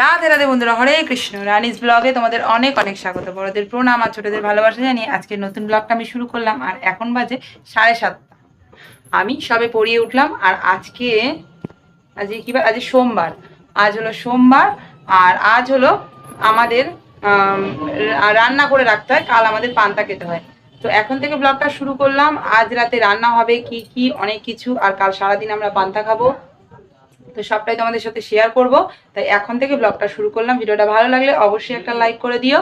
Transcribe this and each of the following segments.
রাধে রাধে বন্ধুরা, হরে কৃষ্ণ। রানিস ব্লগে তোমাদের অনেক অনেক স্বাগত। বড়দের প্রণাম আর ছোটদের ভালোবাসা জানিয়ে আজকে নতুন ব্লগটা আমি শুরু করলাম। আর এখন বাজে সাড়ে সাতটা। আমি সবে পড়িয়ে উঠলাম আর আজকে আজকে কি আজকে সোমবার। আজ হলো সোমবার আর আজ হলো আমাদের রান্না করে রাখতে হয়। কাল আমাদের পান্তা খেতে হয়। তো এখন থেকে ব্লগটা শুরু করলাম। আজ রাতে রান্না হবে কি কি, অনেক কিছু। আর কাল সারাদিন আমরা পান্তা খাব। তো সবটাই তোমাদের সাথে শেয়ার করব। তাই এখন থেকে ব্লগটা শুরু করলাম। ভিডিওটা ভালো লাগলে অবশ্যই একটা লাইক করে দিও।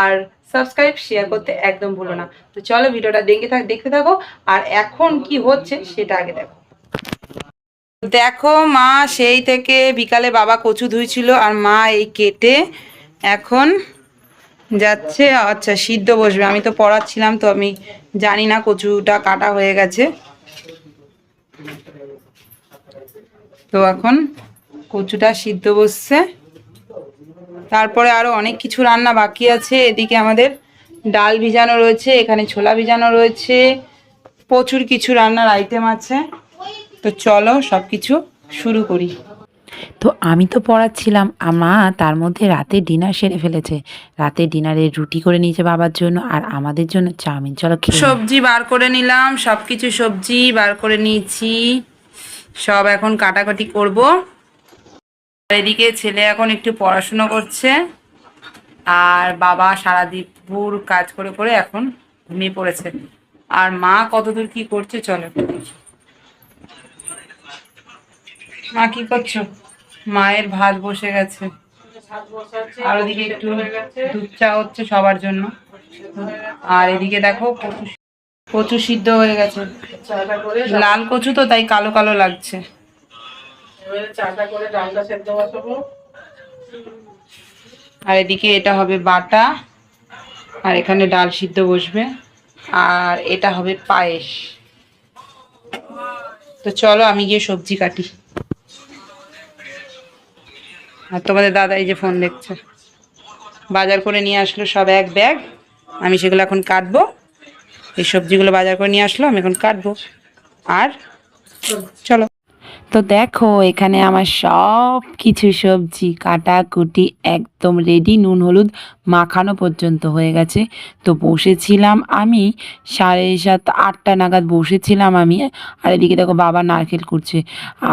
আর সাবস্ক্রাইব শেয়ার করতে একদম ভুলো না। তো চলো ভিডিওটা দেখে থাক, দেখতে থাকো। আর এখন কি হচ্ছে সেটা আগে দেখো। দেখো মা, সেই থেকে বিকালে বাবা কচু ধুইছিল আর মা এই কেটে এখন যাচ্ছে আচ্ছা সিদ্ধ বসবে। আমি তো পড়াচ্ছিলাম, তো আমি জানি না কচুটা কাটা হয়ে গেছে। তো এখন কচুটা সিদ্ধ বসছে। তারপরে আরও অনেক কিছু রান্না বাকি আছে। এদিকে আমাদের ডাল ভিজানো রয়েছে এখানে ছোলা ভিজানো রয়েছে প্রচুর কিছু রান্নার আইটেম আছে। তো চলো সব কিছু শুরু করি। তো আমি তো পড়াচ্ছিলাম আমা তার মধ্যে রাতে ডিনার সেরে ফেলেছে। রাতে ডিনারে রুটি করে নিয়েছে বাবার জন্য আর আমাদের জন্য চাউমিন। চলো সবজি বার করে নিলাম সব কিছু সবজি বার করে নিয়েছি। সব এখন কাটাকাটি করব। এদিকে ছেলে এখন একটু পড়াশুনো করছে। আর বাবা সারা দুপুর কাজ করে করে এখন ঘুমিয়ে পড়েছে। আর মা কতদূর কি করছে চলো মা কি করছ? মায়ের ভাত বসে গেছে। আর ওদিকে একটু দুধ চা হচ্ছে সবার জন্য। আর এদিকে দেখো কচু সিদ্ধ হয়ে গেছে। লাল কচু তো তাই কালো কালো লাগছে। আর এদিকে এটা হবে বাটা আর এখানে ডাল সিদ্ধ বসবে। আর এটা হবে পায়েস। তো চলো আমি গিয়ে সবজি কাটি। আর তোমাদের দাদা এই যে ফোন দেখছে। বাজার করে নিয়ে আসলো সব এক ব্যাগ। আমি সেগুলো এখন কাটবো। এই সবজিগুলো বাজার করে নিয়ে আসলো, আমি এখন কাটবো। আর চলো। তো দেখো, এখানে আমার সব কিছু সবজি কাটা কুটি একদম রেডি নুন, হলুদ মাখানো পর্যন্ত হয়ে গেছে। তো বসেছিলাম আমি, সাড়ে সাত, আটটা নাগাদ বসেছিলাম আমি, আর এদিকে দেখো বাবা নারকেল করছে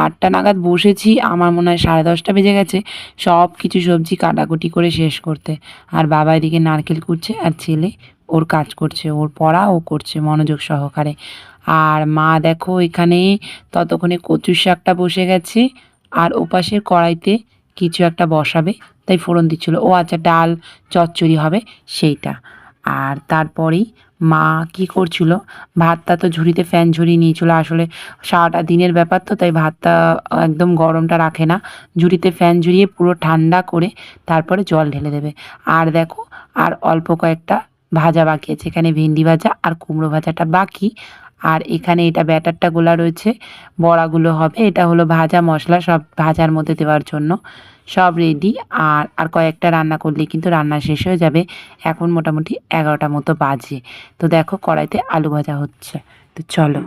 আটটা নাগাদ বসেছি, আমার মনে হয় সাড়ে দশটা বেজে গেছে সব কিছু সবজি কাটাকুটি করে শেষ করতে। আর বাবা এদিকে নারকেল করছে আর ছেলে ওর কাজ করছে, ওর পড়া ও করছে মনোযোগ সহকারে। আর মা দেখো এখানে ততক্ষণে কচুর শাকটা বসে গেছে আর ওপাশের কড়াইতে কিছু একটা বসাবে, তাই ফোড়ন দিচ্ছিল। ও আচ্ছা ডাল চচ্চড়ি হবে সেইটা। আর তারপরেই মা কি করছিল? ভাতটা তো ঝুড়িতে ফ্যান ঝুড়ি নিয়েছিল। আসলে সারাটা দিনের ব্যাপার তো, তাই ভাতটা একদম গরমটা রাখে না। ঝুড়িতে ফ্যান ঝুরিয়ে পুরো ঠান্ডা করে তারপরে জল ঢেলে দেবে। আর দেখো, আর অল্প কয়েকটা ভাজা বাকি আছে। এখানে ভেন্ডি ভাজা আর কুমড়ো ভাজাটা বাকি। আর এখানে এটা ব্যাটারটা গোলা রয়েছে। বড়াগুলো হবে। এটা হলো ভাজা মশলা। সব ভাজার মধ্যে দেওয়ার জন্য সব রেডি আর আর কয়েকটা রান্না করলে কিন্তু রান্না শেষ হয়ে যাবে। এখন মোটামুটি এগারোটা মতো বাজে। তো দেখো কড়াইতে আলু ভাজা হচ্ছে। তো চলো।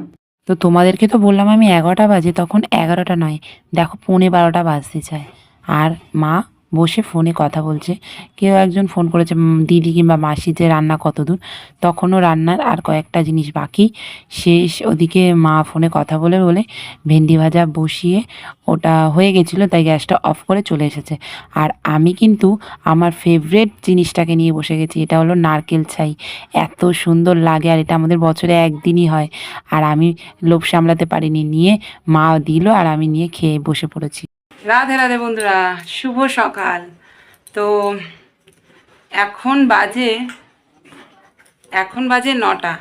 তো তোমাদেরকে তো বললাম আমি এগারোটা বাজে, তখন এগারোটা নয়। দেখো পৌনে বারোটা বাজতে চায়। আর মা বসে ফোনে কথা বলছে। কেউ একজন ফোন করেছে দিদি কিংবা মাসি যে রান্না কত দূর তখনও রান্নার আর কয়েকটা জিনিস বাকি। শেষ ওদিকে মা ফোনে কথা বলে বলে ভেন্ডি ভাজা বসিয়ে ওটা হয়ে গেছিল, তাই গ্যাসটা অফ করে চলে এসেছে। আর আমি কিন্তু আমার ফেভারেট জিনিসটাকে নিয়ে বসে গেছি, এটা হলো নারকেল ছাই। এত সুন্দর লাগে আর এটা আমাদের বছরে একদিনই হয়। আর আমি লোভ সামলাতে পারিনি, নিয়ে মা দিল আর আমি নিয়ে খেয়ে বসে পড়েছি। রাধে রাধে বন্ধুরা, শুভ সকাল। তো এখন বাজে এখন বাজে নটা।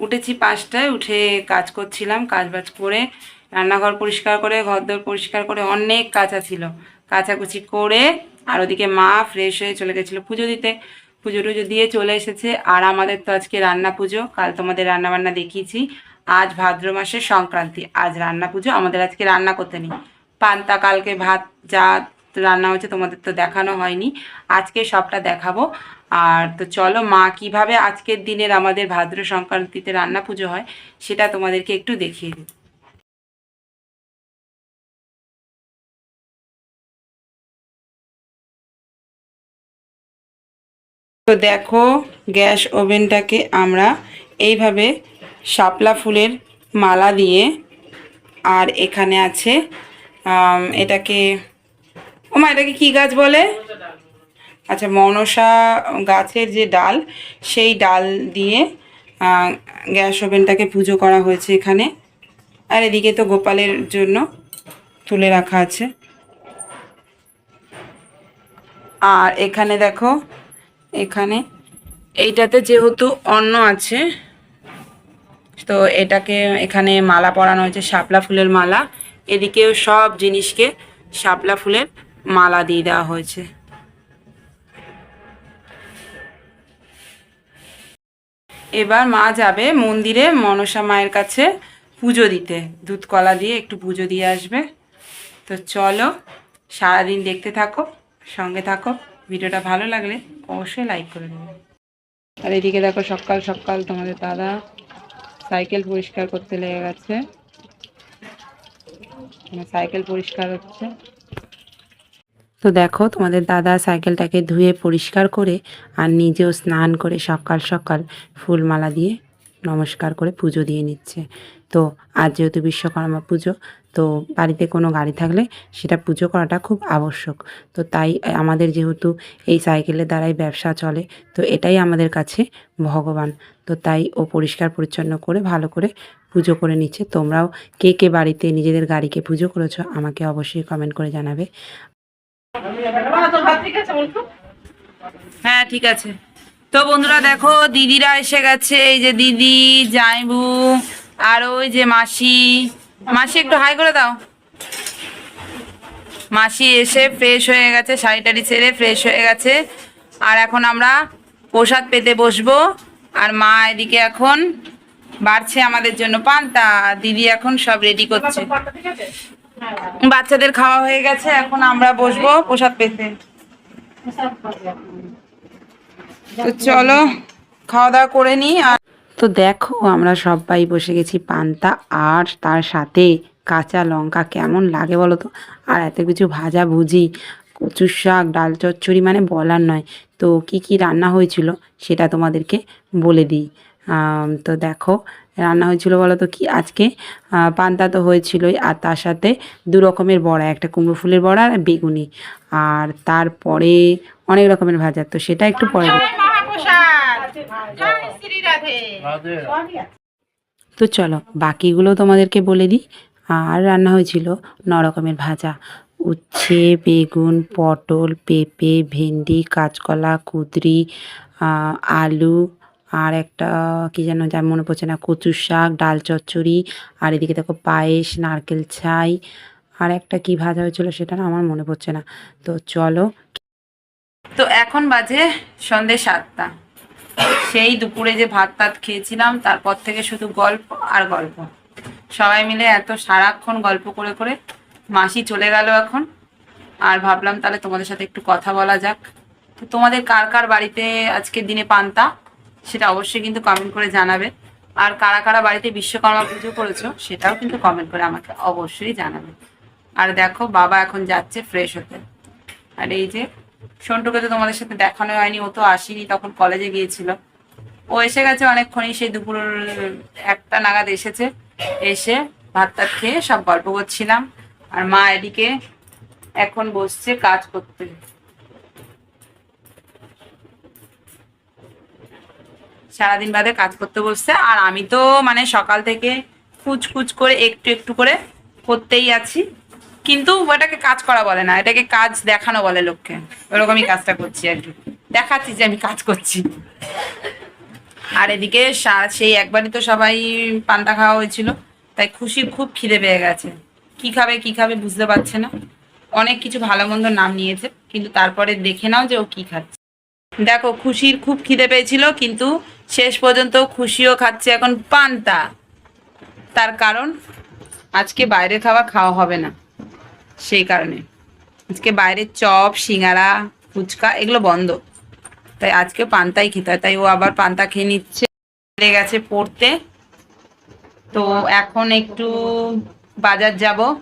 উঠেছি পাঁচটায়, উঠে কাজ করছিলাম, কাজ বাজ করে, রান্নাঘর পরিষ্কার করে, ঘরদোর পরিষ্কার করে অনেক কাঁচা ছিল। কাচাকুচি করে আর ওদিকে মা ফ্রেশ হয়ে চলে গেছিল পুজো দিতে। পুজো টুজো দিয়ে চলে এসেছে আর আমাদের তো আজকে রান্না পুজো। কাল তোমাদের রান্না বান্না দেখিয়েছি। আজ ভাদ্র মাসের সংক্রান্তি, আজ রান্না পুজো। আমাদের আজকে রান্না করতে নেই। পান্তা, কালকে ভাত যা রান্না হয়েছে তোমাদের তো দেখানো হয়নি। আজকে সবটা দেখাবো। আর তো চলো মা, কীভাবে আজকের দিনের আমাদের ভাদ্র সংক্রান্তিতে রান্না পুজো হয়, সেটা তোমাদেরকে একটু দেখিয়ে দিই। তো দেখো, গ্যাস ওভেনটাকে আমরা এইভাবে শাপলা ফুলের মালা দিয়ে, আর এখানে আছে এটাকে, ও মা, এটাকে কী গাছ বলে? আচ্ছা মনসা গাছের যে ডাল, সেই ডাল দিয়ে গ্যাস ওভেনটাকে পুজো করা হয়েছে এখানে। আর এদিকে তো গোপালের জন্য তুলে রাখা আছে। আর এখানে দেখো, এখানে, এইটাতে যেহেতু অন্ন আছে, তো এটাকে এখানে মালা পরানো হয়েছে, শাপলা ফুলের মালা। এদিকেও সব জিনিসকে শাপলা ফুলের মালা দিয়ে দেওয়া হয়েছে। এবার মা যাবে মন্দিরে মনসা মায়ের কাছে পুজো দিতে। দুধ কলা দিয়ে একটু পুজো দিয়ে আসবে। তো চলো, সারাদিন দেখতে থাকো, সঙ্গে থাকো। ভিডিওটা ভালো লাগলে অবশ্যই লাইক করে দেবে। আর এদিকে দেখো সকাল সকাল তোমাদের দাদা সাইকেল পরিষ্কার করতে লেগে গেছে। মানে সাইকেল পরিষ্কার হচ্ছে। তো দেখো, তোমাদের দাদা সাইকেলটাকে ধুয়ে পরিষ্কার করে আর নিজেও স্নান করে সকাল সকাল ফুলমালা দিয়ে নমস্কার করে পুজো দিয়ে নিচ্ছে। তো আজ যেহেতু বিশ্বকর্মা পুজো, তো বাড়িতে কোনো গাড়ি থাকলে সেটা পুজো করাটা খুব আবশ্যক। তো তাই আমাদের যেহেতু এই সাইকেলের দ্বারাই ব্যবসা চলে, তো এটাই আমাদের কাছে ভগবান। তো তাই ও পরিষ্কার পরিচ্ছন্ন করে ভালো করে পুজো করে নিচ্ছে। তোমরাও কে কে বাড়িতে নিজেদের গাড়িকে পুজো করেছ আমাকে অবশ্যই কমেন্ট করে জানাবে। হ্যাঁ ঠিক আছে। তো বন্ধুরা দেখো, দিদিরা এসে গেছে। এই যে দিদি জাইবু আর ওই যে মাসি। মাসি একটু হাই করে দাও। মাসি এসে ফ্রেশ হয়ে গেছে শাড়ি টাড়ি ছেড়ে ফ্রেশ হয়ে গেছে। আর এখন আমরা প্রসাদ পেতে বসবো। আর মা এদিকে এখন বাড়ছে আমাদের জন্য। পান্তা দিদি এখন সব রেডি করছে। বাচ্চাদের খাওয়া হয়ে গেছে এখন আমরা বসবো প্রসাদ পেতে। তো চলো খাওয়া দাওয়া করে নিই আর তো দেখো আমরা সবাই বসে গেছি পান্তা আর তার সাথে কাঁচা লঙ্কা। কেমন লাগে বলো তো? আর এত কিছু ভাজা ভুজি কচুর শাক ডাল চচ্চড়ি মানে বলার নয়। তো কি কি রান্না হয়েছিল সেটা তোমাদেরকে বলে দিই। তো দেখো রান্না হয়েছিল বলো তো কি? আজকে পান্তা তো হয়েছিলই আর তার সাথে দু রকমের বড়া একটা কুমড়ো ফুলের বড়া আর বেগুনি। আর তারপরে অনেক রকমের ভাজা তো সেটা একটু পরে। তো চলো বাকিগুলো তোমাদেরকে বলে দিই। আর রান্না হয়েছিল ন রকমের ভাজা। উচ্ছে বেগুন পটল পেঁপে ভেন্ডি কাঁচকলা কুদরি আলু আর একটা, কি যেন যা মনে পড়ছে না কচুর শাক, ডাল চচ্চড়ি, আর এদিকে দেখো পায়েস, নারকেল ছাই, আর একটা কি ভাজা হয়েছিল সেটা না আমার মনে পড়ছে না। তো চলো। তো এখন বাজে সন্ধে সাতটা। সেই দুপুরে যে ভাত টাত খেয়েছিলাম, তারপর থেকে শুধু গল্প আর গল্প। সবাই মিলে এত সারাক্ষণ গল্প করে করে মাসি চলে গেল এখন। আর ভাবলাম তাহলে তোমাদের সাথে একটু কথা বলা যাক। তো তোমাদের কার কার বাড়িতে আজকের দিনে পান্তা? সেটা অবশ্যই কিন্তু কমেন্ট করে জানাবে। আর কারা কারা বাড়িতে বিশ্বকর্মা পুজো করেছ, সেটাও কিন্তু কমেন্ট করে আমাকে অবশ্যই জানাবে। আর দেখো, বাবা এখন যাচ্ছে ফ্রেশ হতে। আর এই যে, সন্টুকে তো তোমাদের সাথে দেখানো হয়নি, ও তো আসেনি, তখন কলেজে গিয়েছিল। ও এসে গেছে অনেকক্ষণই, সেই দুপুর একটা নাগাদ এসেছে। এসে ভাত টাত খেয়ে সব গল্প করছিলাম। আর মা এদিকে এখন বসছে কাজ করতে। সারাদিন বাদে কাজ করতে বসছে। আর আমি তো মানে সকাল থেকে কুচ করে, একটু একটু করে করতেই আছি। কিন্তু ওটাকে কাজ করা বলে না, এটাকে কাজ দেখানো বলে লোককে। ওরকমই কাজটা করছি আর দেখাচ্ছি যে আমি কাজ করছি। আর এদিকে সেই একবারই তো সবাই পান্তা খাওয়া হয়েছিল। তাই খুশির খুব খিদে পেয়ে গেছে। কি খাবে কি খাবে বুঝতে পারছে না। অনেক কিছু ভালো মন্দ নাম নিয়েছে, কিন্তু তারপরে দেখে নাও যে ও কি খাচ্ছে। দেখো, খুশির খুব খিদে পেয়েছিল, কিন্তু শেষ পর্যন্ত খুশিও খাচ্ছে এখন পান্তা। তার কারণ, আজকে বাইরে খাওয়া খাওয়া হবে না। সেই কারণে। আজকে বাইরের চপ, সিঙ্গারা, ফুচকা এগুলো বন্ধ। তাই আজকে পান্তাই খেতে হয়। তাই ও আবার পান্তা খেয়ে নিচ্ছে। চলে গেছে পড়তে। তো এখন একটু বাজার যাব।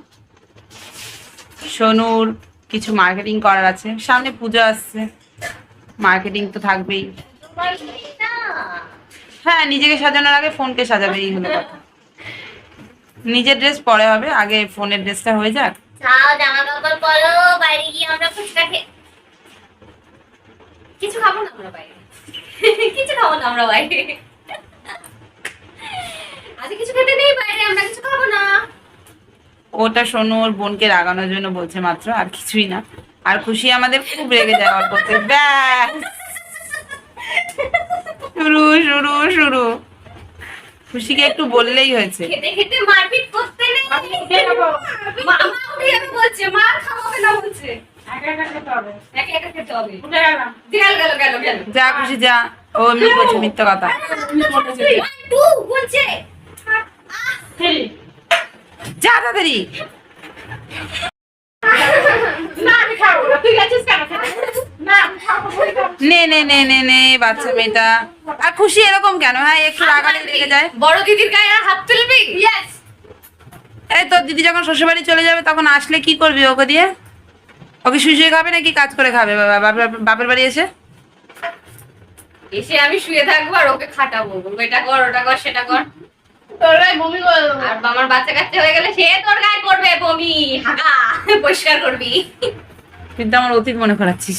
সোনুর কিছু মার্কেটিং করার আছে। সামনে পুজো আসছে। মার্কেটিং তো থাকবেই। হ্যাঁ নিজেকে সাজানোর আগে ফোনকে সাজাবে এই হলো কথা। নিজের ড্রেস পরে হবে আগে ফোনের ড্রেসটা হয়ে যাক। যাও জামা কাপড় পরো বাইরে গিয়ে আমরা ফুচকা খেয়ে কিছু খাব না আমরা বাইরে। কিছু খাব না আমরা বাইরে। আজ কিছু খেতে নেই বাইরে আমরা কিছু খাব না। ওটা শোনো ওর বোনকে রাগানোর জন্য বলছে মাত্র আর কিছুই না। আর খুশি আমাদের খুব রেগে যায় ওর ব্যাস! শুরু শুরু শুরু। খুশিকে একটু বললেই হয়েছে। খেতে খেতে মারপিট করতে নেই। মা মা উঠে যাবে বলছে মা খাওয়াবে না বলছে। একা একা খেতে হবে। গেল গেল গেল গেল। যা খুশি যা। ও এমনি বলছে মিথ্যা কথা। যা তাড়াতাড়ি। নে নে নে নে নে বাচ্চা মেয়েটা। আর খুশি এরকম কেন? হ্যাঁ একটু রাগালে লেগে যায়। বড় দিদির গায়ে আর হাত তুলবি? ইয়েস এই তোর দিদি যখন শ্বশুরবাড়ি চলে যাবে তখন আসলে কি করবি ওকে দিয়ে? ওকে শুয়ে শুয়ে খাবে নাকি কাজ করে খাবে? বাপের বাড়ি এসে? এসে আমি শুয়ে থাকব আর ওকে খাটাবো। বলব এটা কর ওটা কর সেটা কর। আর আমার বাচ্চা কাচ্চা হয়ে গেলে সে তোর গায়ে করবে বমি হাগা পরিষ্কার করবি। কিন্তু আমার অতীত মনে করাচ্ছিস।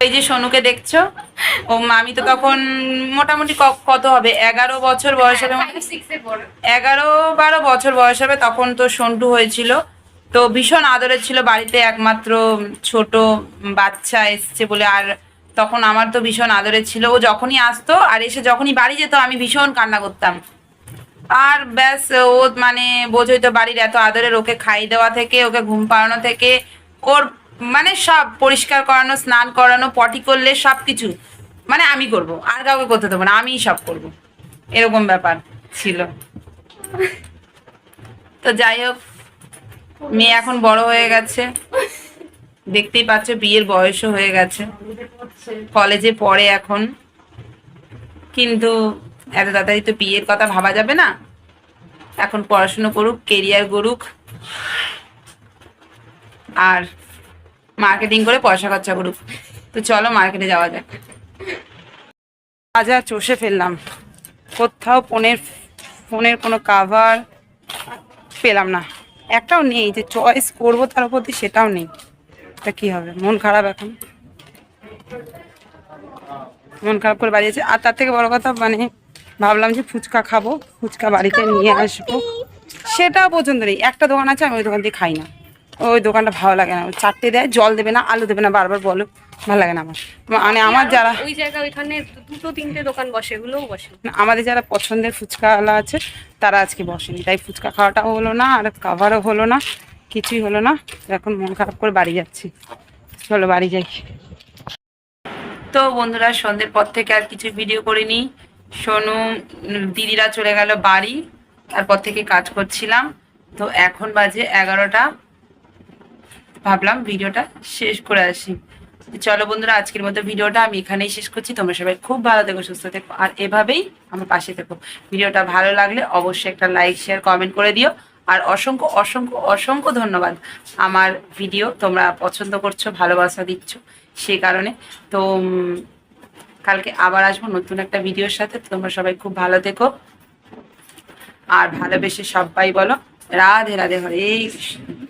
এই যে সোনুকে দেখছ? ও আমি তো তখন মোটামুটি কত হবে? এগারো বছর বয়স হবে। এগারো বারো বছর বয়স হবে তখন তো সন্টু হয়েছিল। তো ভীষণ আদরের ছিল বাড়িতে একমাত্র ছোট বাচ্চা এসছে বলে আর তখন আমার তো ভীষণ আদরের ছিল। ও যখনই আসতো আর এসে যখনই বাড়ি যেত আমি ভীষণ কান্না করতাম। আর ব্যাস ও মানে বোঝই তো বাড়ির এত আদরের ওকে খাই দেওয়া থেকে ওকে ঘুম পাড়ানো থেকে ওর মানে সব পরিষ্কার করানো, স্নান করানো, পটি করলে সব কিছু মানে আমি করব, আর কাউকে করতে দেবো না, আমিই সব করব। এরকম ব্যাপার ছিল। তো যাই হোক, মেয়ে এখন বড় হয়ে গেছে। দেখতেই পাচ্ছ, বিয়ের বয়সও হয়ে গেছে। কলেজে পড়ে এখন। কিন্তু এত তাড়াতাড়ি তো বিয়ের কথা ভাবা যাবে না। এখন পড়াশুনো করুক কেরিয়ার গড়ুক। আর মার্কেটিং করে পয়সা খরচা করুক। তো চলো মার্কেটে যাওয়া যাক। বাজার চষে ফেললাম। কোথাও ফোনের ফোনের কোনো কাভার পেলাম না। একটাও নেই যে চয়েস করব তার উপর সেটাও নেই। তা কি হবে? মন খারাপ এখন। মন খারাপ করে বাড়িয়েছে। আর তার থেকে বড় কথা মানে ভাবলাম যে ফুচকা খাব, ফুচকা বাড়িতে নিয়ে আসব। সেটাও পছন্দ নেই। একটা দোকান আছে, আমি ওই দোকান দিয়ে খাই না। ওই দোকানটা ভালো লাগে না। ওই চারটে দেয় জল দেবে না আলু দেবে না বারবার বলো ভালো লাগে না আমার। মানে আমার যারা ওই জায়গা ওইখানে দুটো তিনটে দোকান বসে এগুলোও বসে। আমাদের যারা পছন্দের ফুচকাওয়ালা আছে তারা আজকে বসেনি। তাই ফুচকা খাওয়াটাও হলো না আর কাভারও হলো না কিছুই হলো না। এখন মন খারাপ করে বাড়ি যাচ্ছি। চলো বাড়ি যাই। তো বন্ধুরা সন্ধ্যের পর থেকে আর কিছু ভিডিও করিনি। সোনু দিদিরা চলে গেল বাড়ি তারপর থেকে কাজ করছিলাম। তো এখন বাজে এগারোটা। ভাবলাম ভিডিওটা শেষ করে আসি। চলো বন্ধুরা, আজকের মতো ভিডিওটা আমি এখানেই শেষ করছি। তোমরা সবাই খুব ভালো থেকো, সুস্থ থেকো, আর এভাবেই আমার পাশে থেকো। ভিডিওটা ভালো লাগলে অবশ্যই একটা লাইক শেয়ার কমেন্ট করে দিও। আর অসংখ্য অসংখ্য অসংখ্য ধন্যবাদ আমার ভিডিও তোমরা পছন্দ করছ, ভালোবাসা দিচ্ছ সে কারণে। তো কালকে আবার আসব নতুন একটা ভিডিওর সাথে। তোমরা সবাই খুব ভালো থেকো। আর ভালোবেসে সবাই বলো, রাধে রাধে, হরে কৃষ্ণ।